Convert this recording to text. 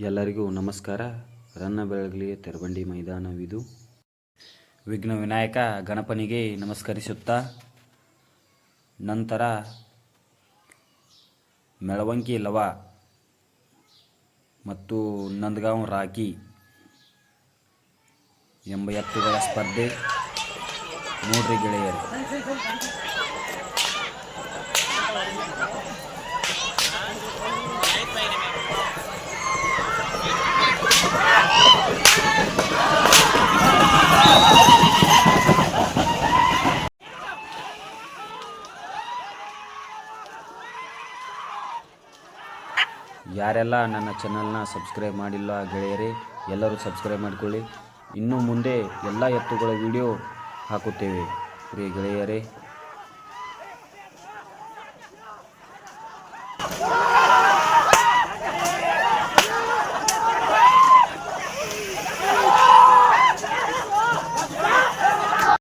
ಎಲ್ಲರಿಗೂ ನಮಸ್ಕಾರ. ರನ್ನ ಬೆಳಗಲಿ ತೆರಬಂಡಿ ಮೈದಾನವಿದು. ವಿಘ್ನ ವಿನಾಯಕ ಗಣಪನಿಗೆ ನಮಸ್ಕರಿಸುತ್ತಾ, ನಂತರ ಮೆಳವಂಕಿ ಲವ ಮತ್ತು ನಂದಗಾಂವ್ ರಾಕಿ ಎಂಬ ಎತ್ತುಗಳ ಸ್ಪರ್ಧೆ ನೋಡ್ರಿ ಗೆಳೆಯರು. ಯಾರೆಲ್ಲ ನನ್ನ ಚಾನಲ್ನ ಸಬ್ಸ್ಕ್ರೈಬ್ ಮಾಡಿಲ್ಲ ಗೆಳೆಯರೇ, ಎಲ್ಲರೂ ಸಬ್ಸ್ಕ್ರೈಬ್ ಮಾಡಿಕೊಳ್ಳಿ. ಇನ್ನು ಮುಂದೆ ಎಲ್ಲ ಎತ್ತುಗಳ ವಿಡಿಯೋ ಹಾಕುತ್ತೇವೆ. ಪ್ರಿಯ ಗೆಳೆಯರೇ.